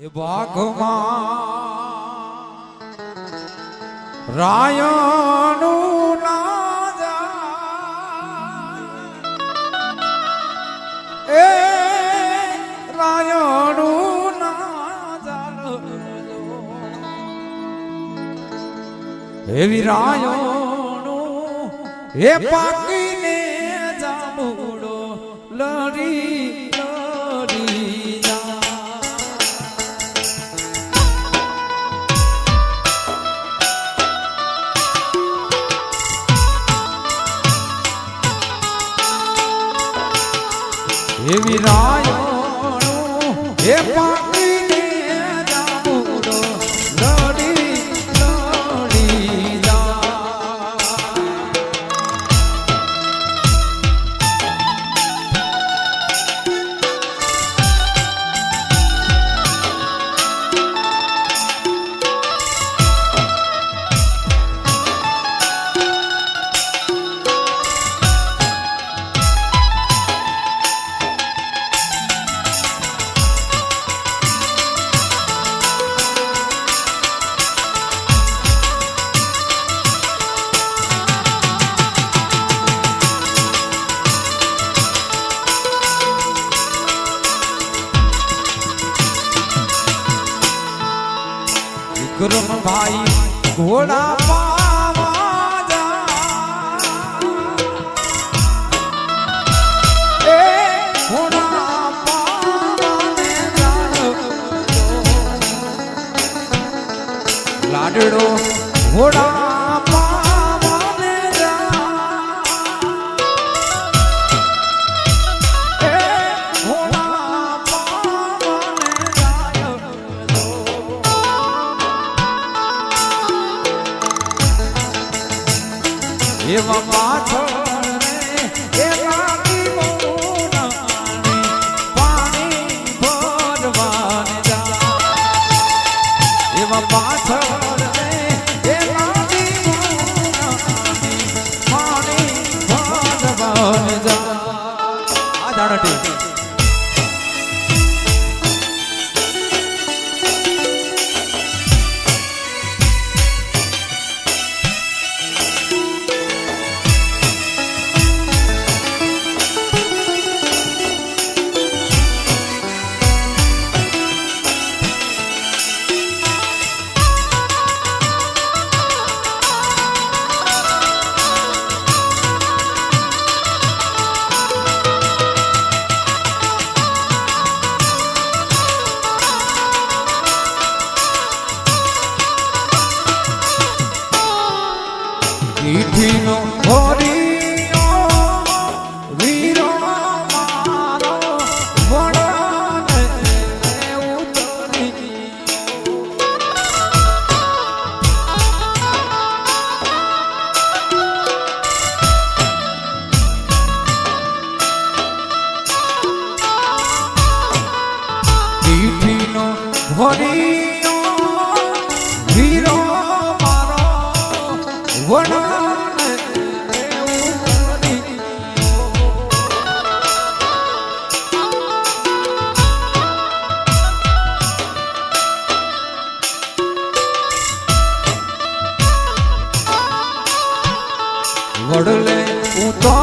એ બાઘમાં રાયણું એ રાયણું એવી રાયણું એ પાકીને જામુડો લડી એવી રાયો એ પાકીને વિક્રમ ભાઈ ઘોડા પાવા જા એ ઘોડા લાડડો ઘોડા એવા પાછળ રે એ લાગી મોનાની પાણી ભરવાને જા. આ જાણટી પીઠીનો હોરીયો વીરો મારો વડાને ઉતરી વડાને વડલે ઉતો